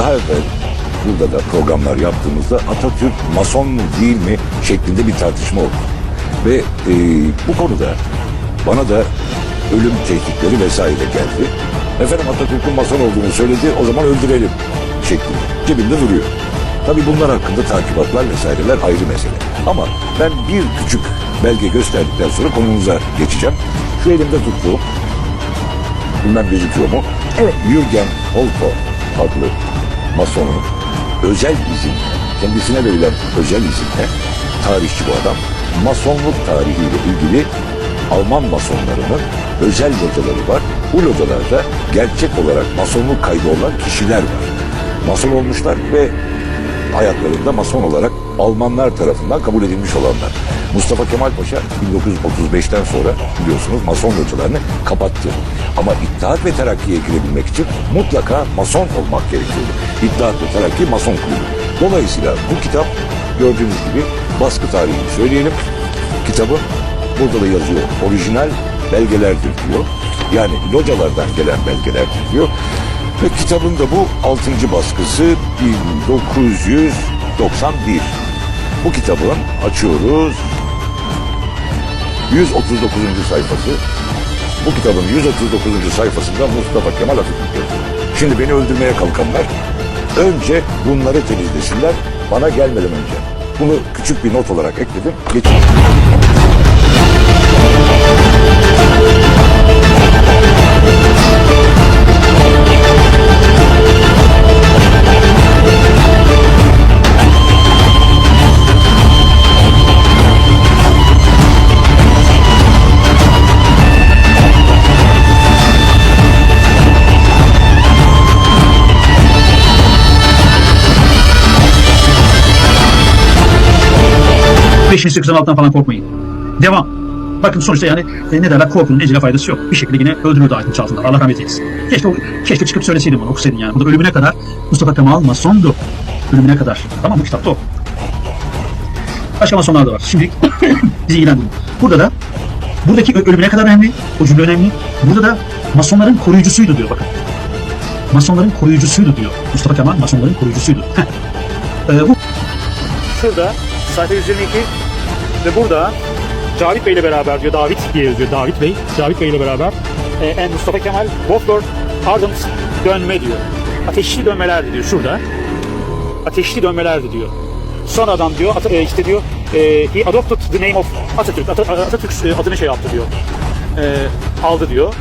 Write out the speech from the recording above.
daha evvel burada da programlar yaptığımızda Atatürk mason mu değil mi şeklinde bir tartışma oldu. Ve e, bu konuda bana da ölüm tehditleri vesaire geldi. Efendim Atatürk'ün mason olduğunu söyledi o zaman öldürelim şeklinde. Cebimde duruyor. Tabii bunlar hakkında takibatlar vesaireler ayrı mesele. Ama ben bir küçük belge gösterdikten sonra konumuza geçeceğim. Şu elimde tuttuğum, bilmem gözüküyor mu? Evet. Jürgen Holto adlı masonun özel izin, kendisine verilen özel izinle tarihçi bu adam, masonluk tarihiyle ilgili Alman masonlarının özel locaları var. Bu localarda gerçek olarak masonluk kaydı olan kişiler var. Mason olmuşlar ve hayatlarında mason olarak Almanlar tarafından kabul edilmiş olanlar. Mustafa Kemal Paşa 1935'ten sonra biliyorsunuz mason localarını kapattı. Ama İttihat ve Terakki'ye girebilmek için mutlaka mason olmak gerekiyordu. İttihat ve Terakki mason kulübü. Dolayısıyla bu kitap gördüğünüz gibi baskı tarihini söyleyelim. Kitabı burada da yazıyor. Orijinal belgelerdir diyor. Yani localardan gelen belgelerdir diyor. Ve kitabın da bu 6. baskısı 1991. Bu kitabın açıyoruz 139. sayfası. Bu kitabın 139. sayfasında Mustafa Kemal Atatürk yazıyor. Şimdi beni öldürmeye kalkanlar önce bunları temizlesinler bana gelmeden önce. Bunu küçük bir not olarak ekledim. Geçin. Beşinci sıkışan alttan falan korkmayın. Devam. Bakın sonuçta yani e, ne derler korkunun ecele faydası yok. Bir şekilde yine öldürüldü Aydın Çaltılar. Allah rahmet eylesin. Keşke, keşke çıkıp söyleseydin bunu okusaydın yani. Burada ölümüne kadar Mustafa Kemal masondu. Ölümüne kadar. Tamam mı? Kitapta o. Başka masonlar da var. Şimdi bizi ilgilendirmiyor. Burada da buradaki ölümüne kadar önemli. O cümle önemli. Burada da masonların koruyucusuydu diyor bakın. Masonların koruyucusuydu diyor. Mustafa Kemal masonların koruyucusuydu. Heh. Ee, bu Şurada sayfa 122 ve burada Cavit Bey ile beraber diyor David diye yazıyor David Bey. Cavit Bey ile beraber e, and Mustafa Kemal Boflor Ardent dönme diyor. Ateşli dönmelerdi diyor şurada. Ateşli dönmelerdi diyor. Sonradan diyor At- e, işte diyor e, he adopted the name of Atatürk. Ata- Atatürk e, adını şey yaptı diyor. E, aldı diyor.